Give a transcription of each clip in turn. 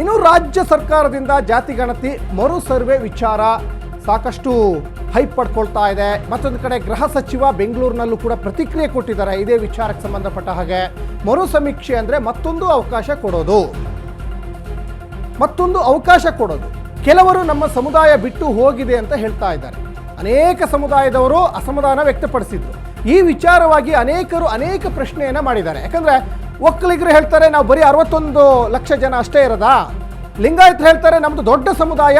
ಇನ್ನು ರಾಜ್ಯ ಸರ್ಕಾರದಿಂದ ಜಾತಿ ಗಣತಿ ಮರು ಸರ್ವೆ ವಿಚಾರ ಸಾಕಷ್ಟು ಹೈಪ್ ಪಡ್ಕೊಳ್ತಾ ಇದೆ. ಮತ್ತೊಂದು ಕಡೆ ಗೃಹ ಸಚಿವ ಬೆಂಗಳೂರಿನಲ್ಲೂ ಕೂಡ ಪ್ರತಿಕ್ರಿಯೆ ಕೊಟ್ಟಿದ್ದಾರೆ. ಇದೇ ವಿಚಾರಕ್ಕೆ ಸಂಬಂಧಪಟ್ಟ ಹಾಗೆ ಮರು ಸಮೀಕ್ಷೆ ಅಂದರೆ ಮತ್ತೊಂದು ಅವಕಾಶ ಕೊಡೋದು. ಮತ್ತೊಂದು ಅವಕಾಶ ಕೊಡೋದು. ಕೆಲವರು ನಮ್ಮ ಸಮುದಾಯ ಬಿಟ್ಟು ಹೋಗಿದೆ ಅಂತ ಹೇಳ್ತಾ ಇದ್ದಾರೆ. ಅನೇಕ ಸಮುದಾಯದವರು ಅಸಮಾಧಾನ ವ್ಯಕ್ತಪಡಿಸಿದ್ರು. ಈ ವಿಚಾರವಾಗಿ ಅನೇಕರು ಅನೇಕ ಪ್ರಶ್ನೆಯನ್ನು ಮಾಡಿದ್ದಾರೆ. ಯಾಕಂದ್ರೆ ಒಕ್ಕಲಿಗರು ಹೇಳ್ತಾರೆ, ನಾವು ಬರೀ ಅರವತ್ತೊಂದು ಲಕ್ಷ ಜನ ಅಷ್ಟೇ ಇರೋದಾ? ಲಿಂಗಾಯತರು ಹೇಳ್ತಾರೆ ನಮ್ಮದು ದೊಡ್ಡ ಸಮುದಾಯ,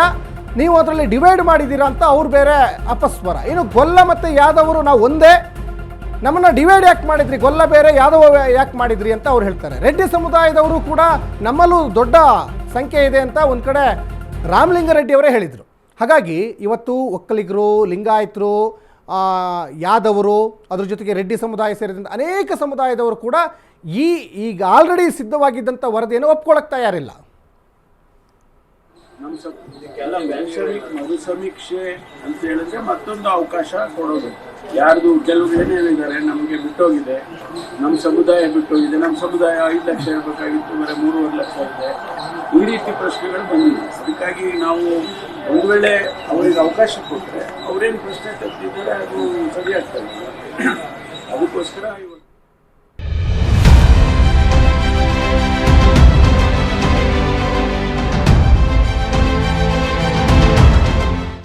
ನೀವು ಅದರಲ್ಲಿ ಡಿವೈಡ್ ಮಾಡಿದ್ದೀರಾ ಅಂತ ಅವ್ರು ಬೇರೆ ಅಪಸ್ವರ. ಇನ್ನು ಗೊಲ್ಲ ಮತ್ತು ಯಾದವರು ನಾವು ಒಂದೇ? ನಮ್ಮನ್ನು ಡಿವೈಡ್ ಯಾಕೆ ಮಾಡಿದ್ರಿ? ಗೊಲ್ಲ ಬೇರೆ, ಯಾದವ ಯಾಕೆ ಮಾಡಿದ್ರಿ ಅಂತ ಅವ್ರು ಹೇಳ್ತಾರೆ. ರೆಡ್ಡಿ ಸಮುದಾಯದವರು ಕೂಡ ನಮ್ಮಲ್ಲೂ ದೊಡ್ಡ ಸಂಖ್ಯೆ ಇದೆ ಅಂತ ಒಂದು ಕಡೆ ರಾಮಲಿಂಗಾರೆಡ್ಡಿ ಅವರೇ ಹೇಳಿದರು. ಹಾಗಾಗಿ ಇವತ್ತು ಒಕ್ಕಲಿಗರು, ಲಿಂಗಾಯತರು ಯಾದವರು, ಅದ್ರ ಜೊತೆಗೆ ರೆಡ್ಡಿ ಸಮುದಾಯ ಸೇರಿದಂತೆ ಅನೇಕ ಸಮುದಾಯದವರು ಕೂಡ ಈ, ಈಗ ಆಲ್ರೆಡಿ ಸಿದ್ಧವಾಗಿದ್ದಂಥ ವರದಿಯನ್ನು ಒಪ್ಕೊಳ್ಳೋಕೆ ತಯಾರಿಲ್ಲ. ನಮ್ಮ ಇದಕ್ಕೆಲ್ಲ ವ್ಯಾಲ್ಸಮಿಕ್ ಮರುಸಮೀ ಮರು ಸಮೀಕ್ಷೆ ಅಂತ ಹೇಳಿದ್ರೆ ಮತ್ತೊಂದು ಅವಕಾಶ ಕೊಡೋದು. ಯಾರ್ದು ಕೆಲವರು ಏನ್ ಹೇಳಿದ್ದಾರೆ ನಮಗೆ ಬಿಟ್ಟೋಗಿದೆ. ನಮ್ಮ ಸಮುದಾಯ ಬಿಟ್ಟೋಗಿದೆ. ನಮ್ಮ ಸಮುದಾಯ ಐದು ಲಕ್ಷ ಇರಬೇಕಾಗಿತ್ತು ಅಂದರೆ ಮೂರುವರೆ ಲಕ್ಷ ಇದೆ. ಈ ರೀತಿ ಪ್ರಶ್ನೆಗಳು ಬಂದಿದೆ ಅದಕ್ಕಾಗಿ ನಾವು ಒಂದು ವೇಳೆ ಅವರಿಗೆ ಅವಕಾಶ ಕೊಟ್ಟರೆ ಅವರೇನು ಪ್ರಶ್ನೆ ತಪ್ಪಿದ್ದಾರೆ ಅದು ಸರಿಯಾಗ್ತದೆ ಅದಕ್ಕೋಸ್ಕರ